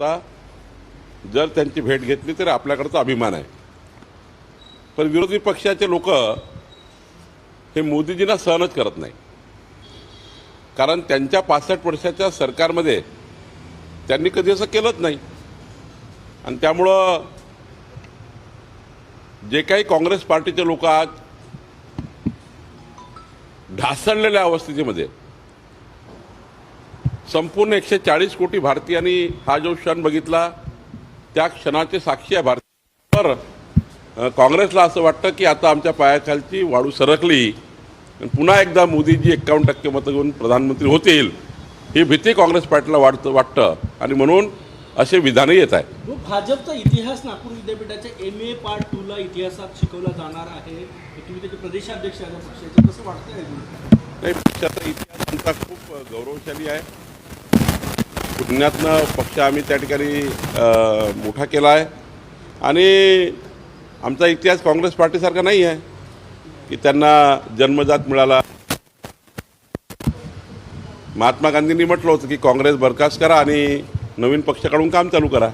आता जर त्यांची भेट घेतली तर आपल्याकडचा अभिमान आहे. पण विरोधी पक्षाचे लोक हे मोदीजींना सहनच करत नाही. कारण त्यांच्या पासष्ट वर्षाच्या सरकारमध्ये त्यांनी कधी असं केलंच नाही. आणि त्यामुळं जे काही काँग्रेस पार्टीचे लोक आज ढासळलेल्या अवस्थेमध्ये संपूर्ण एकशे चाळीस कोटी भारतीयांनी हा जो क्षण बघितला त्या क्षणाचे साक्षी आहे भारत. तर काँग्रेसला असं वाटतं की आता आमच्या पायाखालची वाळू सरकली. पुन्हा एकदा मोदीजी एक्कावन्न टक्के मतं घेऊन प्रधानमंत्री होतील ही भीती काँग्रेस पार्टीला वाटतं वाटतं. आणि म्हणून असे विधानही येत आहे भाजपचा इतिहास नागपूर विद्यापीठाच्या एम ए पार्ट टूला इतिहासात शिकवला जाणार आहे. तुम्ही त्याचे प्रदेशाध्यक्ष आहे पक्षाचे. कसं वाटतंय? नाही पक्षाचा इतिहास आमचा खूप गौरवशाली आहे. पुण्यातनं पक्ष आम्ही त्या ठिकाणी मोठा केला आहे. आणि आमचा इतिहास काँग्रेस पार्टीसारखा नाही आहे की त्यांना जन्मजात मिळाला. महात्मा गांधींनी म्हटलं होतं की काँग्रेस बरखास्त करा आणि नवीन पक्ष काढून काम चालू करा.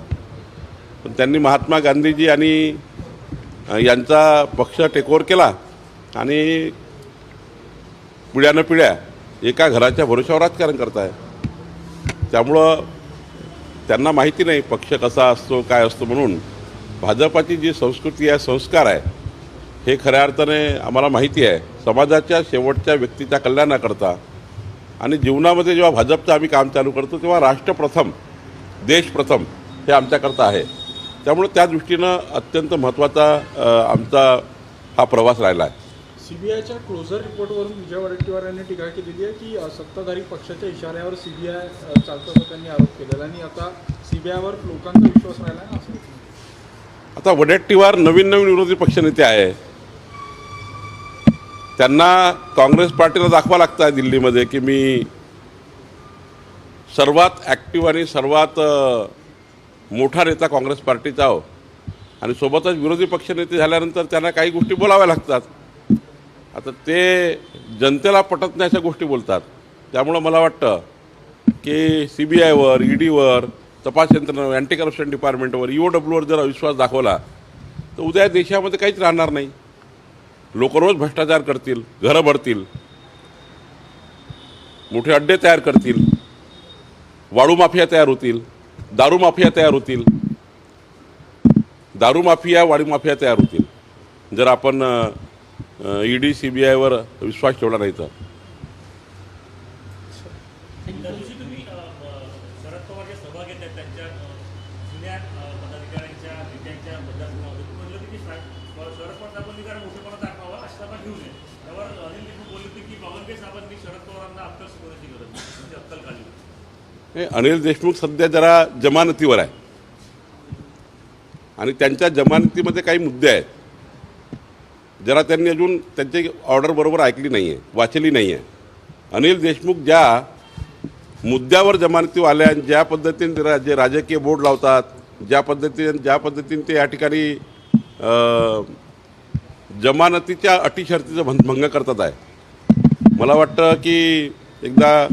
पण त्यांनी महात्मा गांधीजी आणि यांचा पक्ष टेकओवर केला आणि पिढ्यानं पिढ्या एका घराच्या भरोशावर राजकारण करताय. त्यामुळं त्यांना माहिती नाही पक्ष कसा असतो काय असतो म्हणून. भाजपाची जी संस्कृती आहे संस्कार आहे हे खऱ्या अर्थाने आम्हाला माहिती आहे. समाजाच्या शेवटच्या व्यक्तीच्या कल्याणाकरता आणि जीवनामध्ये जेव्हा भाजपचं आम्ही काम चालू करतो तेव्हा राष्ट्र प्रथम देश प्रथम हे आमच्याकरता आहे. त्यामुळे त्या दृष्टीनं अत्यंत महत्त्वाचा आमचा हा प्रवास राहिला आहे. सीबीआयच्या क्लोजर रिपोर्टवरून विजय वडेट्टीवार यांनी टीका केलेली आहे की सत्ताधारी पक्षाच्या इशाऱ्यावर सीबीआय चालतं असं त्यांनी आरोप केलेला आणि आता सीबीआयवर लोकांचा विश्वास राहिला असं आता वडेट्टीवार नवीन नवीन विरोधी पक्षनेते आहे. त्यांना काँग्रेस पार्टीला दाखवा लागतं आहे दिल्लीमध्ये की मी सर्वात ॲक्टिव्ह आणि सर्वात मोठा नेता काँग्रेस पार्टीचा आहो. आणि सोबतच विरोधी पक्षनेते झाल्यानंतर त्यांना काही गोष्टी बोलाव्या लागतात. आता ते जनतेला पटत नाही अशा गोष्टी बोलतात. त्यामुळं मला वाटतं की सी बी आयवर ई डीवर तपास यंत्रणेवर अँटी करप्शन डिपार्टमेंटवर ई डब्ल्यूवर जर अविश्वास दाखवला तर उद्या देशामध्ये काहीच राहणार नाही. लोक रोज भ्रष्टाचार करतील घरं भरतील मोठे अड्डे तयार करतील वाळू माफिया तयार होतील दारू माफिया तयार होतील दारू माफिया वाळू माफिया तयार होतील. जर आपण ई डी सी बी आयवर विश्वास ठेवला नाही तर म्हणजे हे अनिल देशमुख सध्या जरा जमानतीवर आहे. आणि त्यांच्या जमानतीमध्ये काही मुद्दे आहेत. जरा त्यांनी अजून त्यांची ऑर्डर बरोबर ऐकली नाही आहे वाचली नाही आहे अनिल देशमुख ज्या मुद्द्यावर जमानती आल्या आणि ज्या पद्धतीने ते रा- जे राजकीय बोर्ड लावतात ज्या पद्धतीने ज्या पद्धतीने ते या ठिकाणी जमानतीच्या अटी शर्तीचा भंग भंग करतात आहे. मला वाटतं की एकदा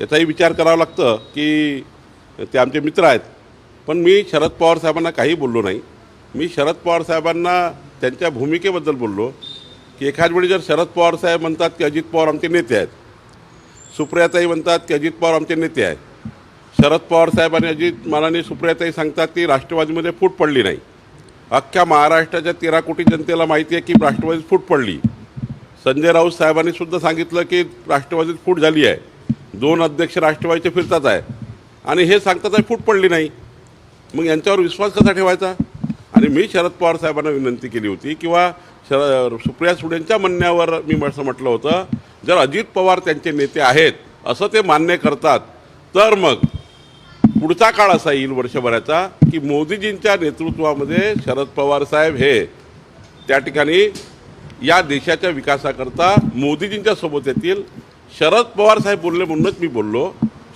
याचाही विचार करावा लागतं की ते आमचे मित्र आहेत. पण मी शरद पवार साहेबांना काही बोललो नाही. मी शरद पवार साहेबांना त्यांच्या भूमिकेबद्दल बोललो की एखाद वेळी जर शरद पवार साहेब म्हणतात की अजित पवार आमचे नेते आहेत सुप्रियाताई म्हणतात की अजित पवार आमचे नेते आहेत शरद पवार साहेब आणि अजित मानाने सुप्रियाताई सांगतात की राष्ट्रवादीमध्ये फूट पडली नाही. अख्ख्या महाराष्ट्राच्या तेरा कोटी जनतेला माहिती आहे की राष्ट्रवादीत फूट पडली. संजय राऊत साहेबांनी सुद्धा सांगितलं की राष्ट्रवादीत फूट झाली आहे. दोन अध्यक्ष राष्ट्रवादीचे फिरतात आहे आणि हे सांगतात आहे फूट पडली नाही. मग यांच्यावर विश्वास कसा ठेवायचा? आणि मी शरद पवार साहेबांना विनंती केली होती किंवा शर सुप्रिया सुळेंच्या म्हणण्यावर मी असं म्हटलं होतं जर अजित पवार त्यांचे नेते आहेत असं ते मान्य करतात तर मग पुढचा काळ असा येईल वर्षभराचा की मोदीजींच्या नेतृत्वामध्ये शरद पवार साहेब हे त्या ठिकाणी या देशाच्या विकासाकरता मोदीजींच्या सोबत येतील. शरद पवार साहेब बोलले म्हणूनच मी बोललो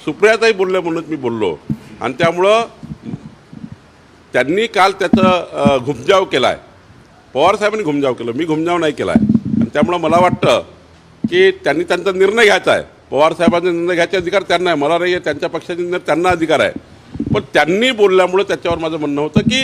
सुप्रियाताई बोलले म्हणूनच मी बोललो. आणि त्यामुळं त्यांनी काल त्याचं घुमजाव केला आहे पवारसाहेबांनी घुमजाव केलं. मी घुमजाव नाही केला आहे आणि त्यामुळं मला वाटतं की त्यांनी त्यांचा निर्णय घ्यायचा आहे. पवारसाहेबांचा निर्णय घ्यायचा अधिकार त्यांना आहे. मला नाही आहे त्यांच्या पक्षाचे निर्णय त्यांना अधिकार आहे. पण त्यांनी बोलल्यामुळं त्याच्यावर माझं म्हणणं होतं की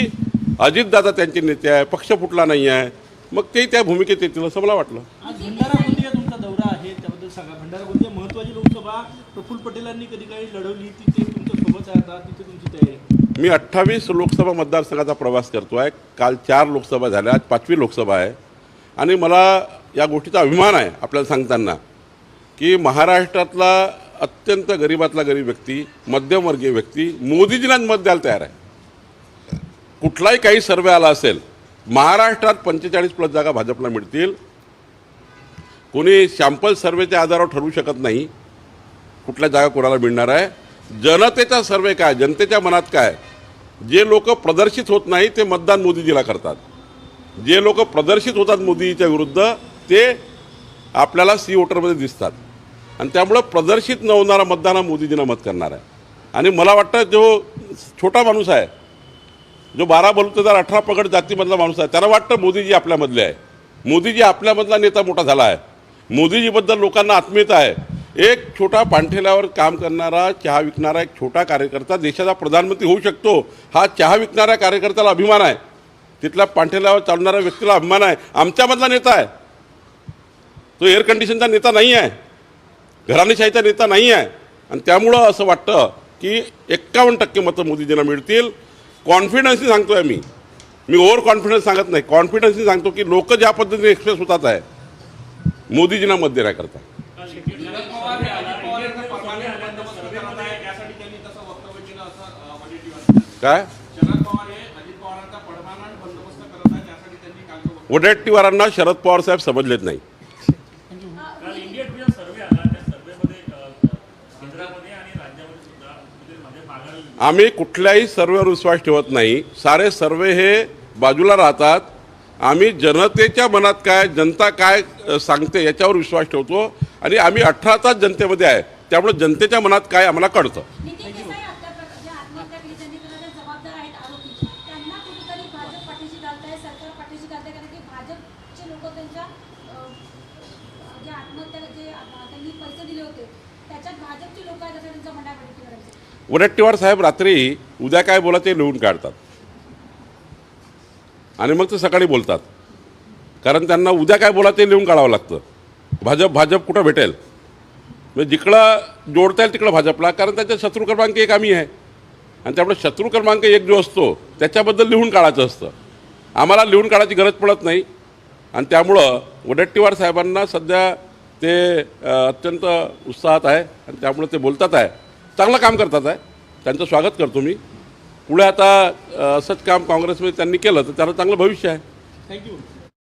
अजितदादा त्यांचे नेते आहे. पक्ष फुटला नाही आहे. मग ते त्या भूमिकेत येतील असं मला वाटलं. आज तुमचा दौरा आहे. त्याबद्दल सांगा. भंडारा गोंदिया महत्वाची लोकसभा. प्रफुल्ल पटेलांनी कधी काही लढवली? तिथे तुमच्यासोबत आहे आता तिथे तुमची तयारी आहे. मी अठ्ठावीस लोकसभा मतदारसंघाचा प्रवास करतो आहे काल चार लोकसभा झाल्या आज पाचवी लोकसभा आहे. आणि मला या गोष्टीचा अभिमान आहे आपल्याला सांगताना की महाराष्ट्रातला अत्यंत गरिबातला गरीब व्यक्ती मध्यमवर्गीय व्यक्ती मोदीजींनाच मत द्यायला तयार आहे. कुठलाही काही सर्वे आला असेल महाराष्ट्रात पंचेचाळीस प्लस जागा भाजपला मिळतील. कोणी सॅम्पल सर्वेच्या आधारावर ठरवू शकत नाही कुठल्या जागा कोणाला मिळणार आहे. जनतेचा सर्वे काय जनतेच्या मनात काय? जे लोक प्रदर्शित होत नाही ते मतदान मोदीजीला करतात. जे लोक प्रदर्शित होतात मोदीजीच्या विरुद्ध ते आपल्याला सी वोटरमध्ये दिसतात. आणि त्यामुळं प्रदर्शित न होणारा मतदान हा मोदीजींना मत करणार आहे. आणि मला वाटतं जो छोटा माणूस आहे जो बारा बलुतेदार अठरा पगड जातीमधला माणूस आहे त्याला वाटतं मोदीजी आपल्यामधले आहे. मोदीजी आपल्यामधला नेता मोठा झाला आहे. मोदीजीबद्दल लोकांना आत्मीयता आहे. एक छोटा पाणठेल्यावर काम करणारा चहा विकणारा एक छोटा कार्यकर्ता देशाचा प्रधानमंत्री होऊ शकतो. हा चहा विकणाऱ्या कार्यकर्त्याला अभिमान आहे. तिथल्या पाणठेल्यावर चालणाऱ्या व्यक्तीला अभिमान आहे. आमच्यामधला नेता आहे. तो एअर कंडिशनचा नेता नाही आहे घराणेशाहीचा नेता नाही आहे आणि त्यामुळं असं वाटतं की एक्कावन्न टक्के मतं मोदीजींना मिळतील. कॉन्फिडन्सनी सांगतो आहे मी. मी ओव्हर कॉन्फिडन्स सांगत नाही. कॉन्फिडन्सनी सांगतो की लोक ज्या पद्धतीने एक्सप्रेस होतात आहे मोदीजींना मत देण्याकरता काय शरद पवार हे अजित पवारांचा पडमाना बंदोबस्त करत आहे त्यासाठी त्यांनी काल वडेट्टीवारांना शरद पवार साहेब समजलेत नाही. म्हणजे आम्ही कुठल्याही सर्वेवर विश्वास ठेवत नाही. सारे सर्वे हे बाजूला राहतात. आम्ही जनतेच्या मनात काय जनता काय सांगते याच्यावर विश्वास ठेवतो. आणि आम्ही अठरा तास जनतेमध्ये आहे. त्यामुळे जनतेच्या मनात काय आम्हाला कळतं नितीन देसाई आपल्या प्रकार- जे आत्महत्या केली त्यांनी त्याला जबाबदार आहेत आरोपी त्यांना कुठेतरी भाजप पाठीशी घालताय सरकार पाठीशी घालताय कारण की बरेचसे लोक त्यांच्या जे आत्महत्या जे त्यांनी पैसे दिले होते त्याच्यात भाजपचे लोक आहेत असं त्यांचं म्हणणं वडट्टीवार साहेब रात्री उद्या काय बोला ते लिहून काढतात. आणि मग ते सकाळी बोलतात. कारण त्यांना उद्या काय बोला ते लिहून काढावं लागतं. भाजप भाजप कुठं भेटेल? म्हणजे जिकडं जोडता येईल तिकडं भाजपला कारण त्याचा शत्रू क्रमांक एक आम्ही आहे. आणि त्यामुळे शत्रू क्रमांक एक जो असतो त्याच्याबद्दल लिहून काढायचं असतं. आम्हाला लिहून काढायची गरज पडत नाही. आणि त्यामुळं वडट्टीवार साहेबांना सध्या ते अत्यंत उत्साहात आहे आणि त्यामुळे ते बोलतात आहे. चांगलं काम करतात आहे. त्यांचं स्वागत करतो मी. पुढे आता असंच काम काँग्रेसमध्ये त्यांनी केलं तर त्याला चांगलं भविष्य आहे. थँक्यू